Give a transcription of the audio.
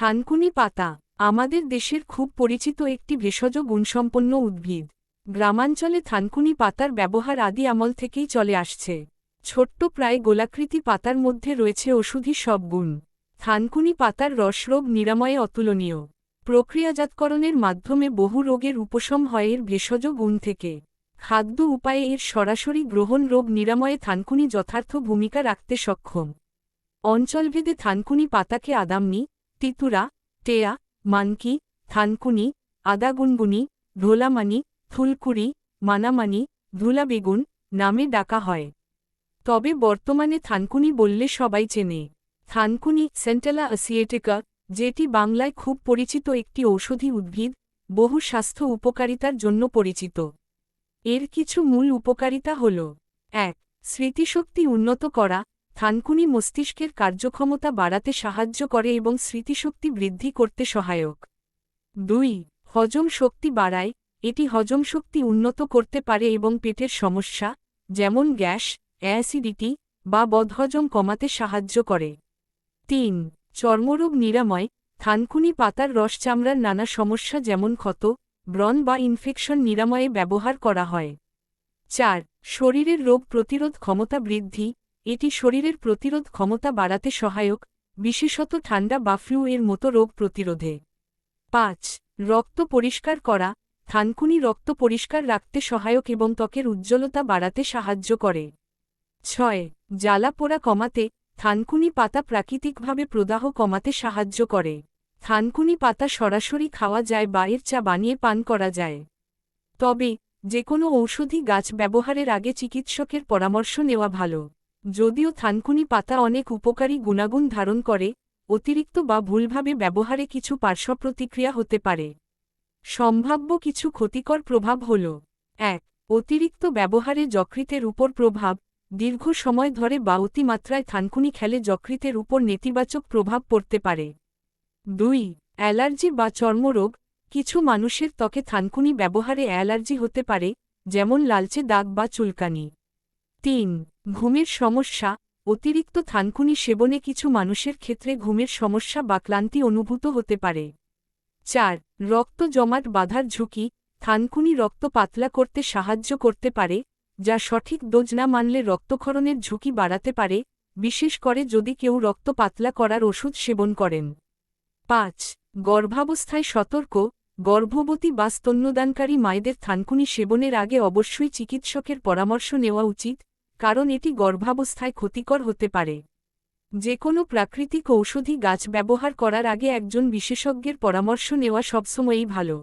থানকুনি পাতা, আমাদের দেশের খুব পরিচিত একটি ভেষজ গুণসম্পন্ন উদ্ভিদ। গ্রামাঞ্চলে থানকুনি পাতার ব্যবহার আদি আমল থেকেই চলে আসছে। ছোট্ট প্রায় গোলাকৃতি পাতার মধ্যে রয়েছে ওষুধি সব গুণ। থানকুনি পাতার রসরোগ নিরাময়ে অতুলনীয়। প্রক্রিয়াজাতকরণের মাধ্যমে বহু রোগের উপশম হয় এর ভেষজ গুণ থেকে। খাদ্য উপায়ে এর সরাসরি গ্রহণ রোগ নিরাময়ে থানকুনি যথার্থ ভূমিকা রাখতে সক্ষম। অঞ্চলভেদে থানকুনি পাতাকে আদামনি তিতুরা টেয়া মানকি, থানকুনি, আদাগুনগুনি, ধোলামানি ফুলকুড়ি মানামানি, ধুলাবেগুন নামে ডাকা হয়। তবে বর্তমানে থানকুনি বললে সবাই চেনে। থানকুনি সেন্টেলা অ্যাসিয়েটিকা, যেটি বাংলায় খুব পরিচিত একটি ঔষধি উদ্ভিদ, বহু স্বাস্থ্য উপকারিতার জন্য পরিচিত। এর কিছু মূল উপকারিতা হল, এক, স্মৃতিশক্তি উন্নত করা থানকুনি মস্তিষ্কের কার্যক্ষমতা বাড়াতে সাহায্য করে এবং স্মৃতিশক্তি বৃদ্ধি করতে সহায়ক। দুই, হজম শক্তি বাড়ায়। এটি হজম শক্তি উন্নত করতে পারে এবং পেটের সমস্যা, যেমন গ্যাস, অ্যাসিডিটি বা বদহজম কমাতে সাহায্য করে। তিন, চর্মরোগ নিরাময়। থানকুনি পাতার রস চামড়ার নানা সমস্যা যেমন ক্ষত, ব্রণ বা ইনফেকশন নিরাময়ে ব্যবহার করা হয়। চার, শরীরের রোগ প্রতিরোধ ক্ষমতা বৃদ্ধি। এটি শরীরের প্রতিরোধ ক্ষমতা বাড়াতে সহায়ক, বিশেষত ঠান্ডা বা ফ্লু এর মতো রোগ প্রতিরোধে। পাঁচ, রক্ত পরিষ্কার করা। থানকুনি রক্ত পরিষ্কার রাখতে সহায়ক এবং ত্বকের উজ্জ্বলতা বাড়াতে সাহায্য করে। ছয়, জ্বালা পোড়া কমাতে। থানকুনি পাতা প্রাকৃতিকভাবে প্রদাহ কমাতে সাহায্য করে। থানকুনি পাতা সরাসরি খাওয়া যায় বা এর চা বানিয়ে পান করা যায়। তবে যে কোনো ঔষধি গাছ ব্যবহারের আগে চিকিৎসকের পরামর্শ নেওয়া ভালো। যদিও থানকুনি পাতা অনেক উপকারী গুণাগুণ ধারণ করে, অতিরিক্ত বা ভুলভাবে ব্যবহারে কিছু পার্শ্বপ্রতিক্রিয়া হতে পারে। সম্ভাব্য কিছু ক্ষতিকর প্রভাব হল, এক, অতিরিক্ত ব্যবহারে যকৃতের উপর প্রভাব, দীর্ঘ সময় ধরে বা অতিমাত্রায় থানকুনি খেলে যকৃতের উপর নেতিবাচক প্রভাব পড়তে পারে। দুই, অ্যালার্জি বা চর্মরোগ, কিছু মানুষের ত্বকে থানকুনি ব্যবহারে অ্যালার্জি হতে পারে, যেমন লালচে দাগ বা চুলকানি। তিন, ঘুমের সমস্যা, অতিরিক্ত থানকুনি সেবনে কিছু মানুষের ক্ষেত্রে ঘুমের সমস্যা বা ক্লান্তি অনুভূত হতে পারে। চার, রক্ত জমাট বাধার ঝুঁকি, থানকুনি রক্ত পাতলা করতে সাহায্য করতে পারে, যা সঠিক ডোজ না মানলে রক্তক্ষরণের ঝুঁকি বাড়াতে পারে, বিশেষ করে যদি কেউ রক্ত পাতলা করার ওষুধ সেবন করেন। পাঁচ, গর্ভাবস্থায় সতর্ক, গর্ভবতী বা স্তন্যদানকারী মায়েদের থানকুনি সেবনের আগে অবশ্যই চিকিৎসকের পরামর্শ নেওয়া উচিত কারণ এটি গর্ভাবস্থায় ক্ষতিকর হতে পারে। যে কোনো প্রাকৃতিক ঔষধি গাছ ব্যবহার করার আগে একজন বিশেষজ্ঞের পরামর্শ নেওয়া সবসময়ই ভালো।